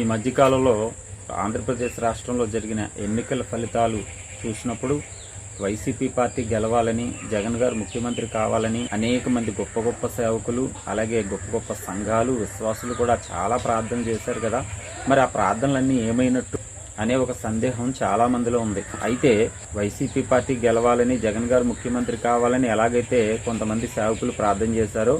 ఈ మధ్యకాలంలో ఆంధ్రప్రదేశ్ రాష్ట్రంలో జరిగిన ఎన్నికల ఫలితాలు చూసినప్పుడు వైసీపీ పార్టీ గెలవాలని జగన్ గారు ముఖ్యమంత్రి కావాలని అనేక మంది గొప్ప గొప్ప సేవకులు అలాగే గొప్ప గొప్ప సంఘాలు విశ్వాసులు కూడా చాలా ప్రార్థన చేశారు కదా. మరి ఆ ప్రార్థనలన్నీ ఏమైనట్టు అనే ఒక సందేహం చాలా మందిలో ఉంది. అయితే వైసీపీ పార్టీ గెలవాలని జగన్ గారు ముఖ్యమంత్రి కావాలని ఎలాగైతే కొంతమంది సేవకులు ప్రార్థన చేశారో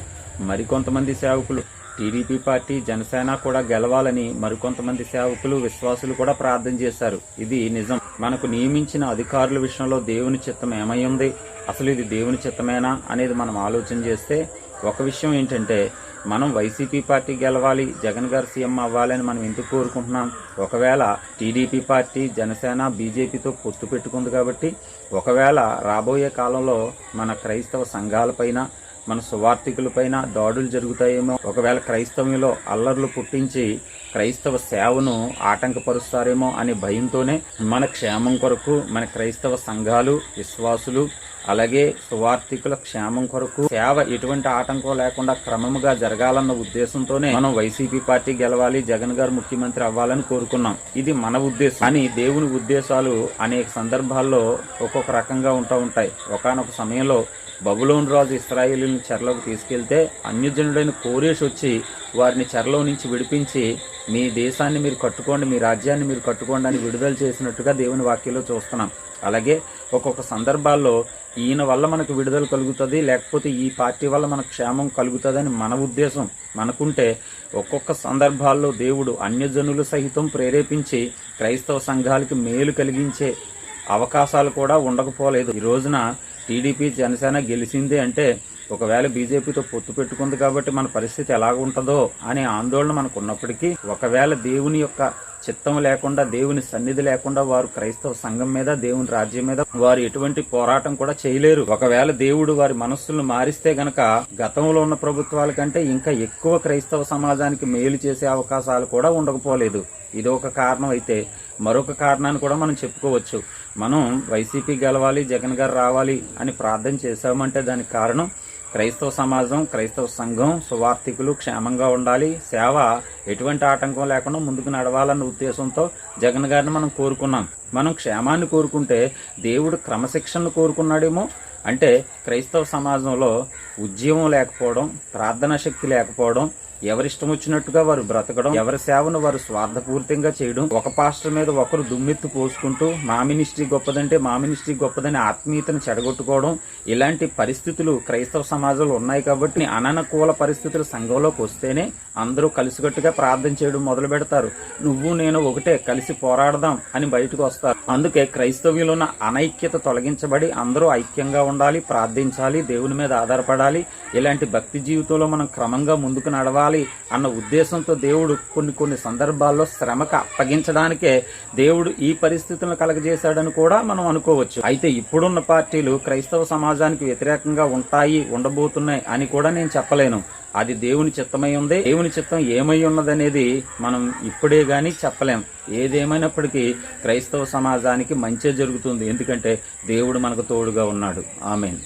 మరికొంతమంది సేవకులు టీడీపీ పార్టీ జనసేన కూడా గెలవాలని మరికొంతమంది సేవకులు విశ్వాసులు కూడా ప్రార్థన చేశారు. ఇది నిజం. మనకు నియమించిన అధికారుల విషయంలో దేవుని చిత్తం ఏమై ఉంది? అసలు ఇది దేవుని చిత్తమేనా అనేది మనం ఆలోచన చేస్తే ఒక విషయం ఏంటంటే మనం వైసీపీ పార్టీ గెలవాలి జగన్ గారు సీఎం అవ్వాలని మనం ఎందుకు కోరుకుంటున్నాం? ఒకవేళ టీడీపీ పార్టీ జనసేన బీజేపీతో పొత్తు పెట్టుకుంది కాబట్టి ఒకవేళ రాబోయే కాలంలో మన క్రైస్తవ సంఘాలపైన మన సువార్థికులపైన దాడులు జరుగుతాయేమో. ఒకవేళ క్రైస్తవంలో అల్లర్లు పుట్టించి క్రైస్తవ సేవను ఆటంకపరుస్తారేమో అనే భయంతోనే మన క్షేమం కొరకు మన క్రైస్తవ సంఘాలు విశ్వాసులు అలాగే సువార్థికుల క్షేమం కొరకు సేవ ఎటువంటి ఆటంకం లేకుండా క్రమముగా జరగాలన్న ఉద్దేశంతోనే మనం వైసీపీ పార్టీ గెలవాలి జగన్ గారు ముఖ్యమంత్రి అవ్వాలని కోరుకున్నాం. ఇది మన ఉద్దేశం. కానీ దేవుని ఉద్దేశాలు అనేక సందర్భాల్లో ఒక్కొక్క రకంగా ఉంటా ఉంటాయి. ఒకనొక సమయంలో బబులోన్ రాజు ఇస్రాయేలీని చెరలోకి తీసుకెళ్తే అన్యజనుడైన కోరేష్ వచ్చి వారిని చెరలో నుంచి విడిపించి మీ దేశాన్ని మీరు కట్టుకోండి మీ రాజ్యాన్ని మీరు కట్టుకోండి అని విడుదల చేసినట్టుగా దేవుని వాక్యంలో చూస్తున్నాం. అలాగే ఒక్కొక్క సందర్భాల్లో ఈయన వల్ల మనకు విడుదల కలుగుతుంది లేకపోతే ఈ పార్టీ వల్ల మనకు క్షేమం కలుగుతుందని మన ఉద్దేశం మనకుంటే ఒక్కొక్క సందర్భాల్లో దేవుడు అన్యజనులు సహితం ప్రేరేపించి క్రైస్తవ సంఘాలకి మేలు కలిగించే అవకాశాలు కూడా ఉండకపోలేదు. ఈ రోజున టీడీపీ జనసేన గెలిచింది అంటే ఒకవేళ బీజేపీతో పొత్తు పెట్టుకుంది కాబట్టి మన పరిస్థితి ఎలాగుంటుందో అనే ఆందోళన మనకు ఉన్నప్పటికీ ఒకవేళ దేవుని యొక్క చిత్తం లేకుండా దేవుని సన్నిధి లేకుండా వారు క్రైస్తవ సంఘం మీద దేవుని రాజ్యం మీద వారు ఎటువంటి పోరాటం కూడా చేయలేరు. ఒకవేళ దేవుడు వారి మనస్సులను మారిస్తే గనక గతంలో ఉన్న ప్రభుత్వాల కంటే ఇంకా ఎక్కువ క్రైస్తవ సమాజానికి మేలు చేసే అవకాశాలు కూడా ఉండకపోలేదు. ఇది ఒక కారణం అయితే. మరొక కారణాన్ని కూడా మనం చెప్పుకోవచ్చు. మనం వైసీపీ గెలవాలి జగన్ గారు రావాలి అని ప్రార్థన చేశామంటే దానికి కారణం క్రైస్తవ సమాజం క్రైస్తవ సంఘం సువార్థికులు క్షేమంగా ఉండాలి. సేవ ఎటువంటి ఆటంకం లేకుండా ముందుకు నడవాలన్న ఉద్దేశంతో జగన్ గారిని మనం కోరుకున్నాం. మనం క్షేమాన్ని కోరుకుంటే దేవుడు క్రమశిక్షణను కోరుకున్నాడేమో. అంటే క్రైస్తవ సమాజంలో ఉద్యమం లేకపోవడం ప్రార్థనా శక్తి లేకపోవడం ఎవరిష్టం వచ్చినట్టుగా వారు బ్రతకడం ఎవరి సేవను వారు స్వార్థపూరితంగా చేయడం ఒక పాస్టర్ మీద ఒకరు దుమ్మెత్తు పోసుకుంటూ మా మినిస్ట్రీ గొప్పదంటే మా మినిస్ట్రీ గొప్పదని ఆత్మీయతను చెడగొట్టుకోవడం ఇలాంటి పరిస్థితులు క్రైస్తవ సమాజంలో ఉన్నాయి కాబట్టి అననుకూల పరిస్థితులు సంఘంలోకి వస్తేనే అందరూ కలిసికట్టుగా ప్రార్థన చేయడం మొదలు పెడతారు. నువ్వు నేను ఒకటే కలిసి పోరాడదాం అని బయటకు వస్తారు. అందుకే క్రైస్తవ్యంలో ఉన్న అనైక్యత తొలగించబడి అందరూ ఐక్యంగా ఉండాలి ప్రార్థించాలి దేవుని మీద ఆధారపడాలి. ఇలాంటి భక్తి జీవితంలో మనం క్రమంగా ముందుకు నడవాలి అన్న ఉద్దేశంతో దేవుడు కొన్ని కొన్ని సందర్భాల్లో శ్రమకు అప్పగించడానికే దేవుడు ఈ పరిస్థితులను కలగజేశాడని కూడా మనం అనుకోవచ్చు. అయితే ఇప్పుడున్న పార్టీలు క్రైస్తవ సమాజానికి వ్యతిరేకంగా ఉంటాయి ఉండబోతున్నాయి అని కూడా నేను చెప్పలేను. అది దేవుని చిత్తమై ఉంది. దేవుని చిత్తం ఏమై ఉన్నదనేది మనం ఇప్పుడే గాని చెప్పలేం. ఏదేమైనప్పటికీ క్రైస్తవ సమాజానికి మంచే జరుగుతుంది. ఎందుకంటే దేవుడు మనకు తోడుగా ఉన్నాడు. ఆమెన్.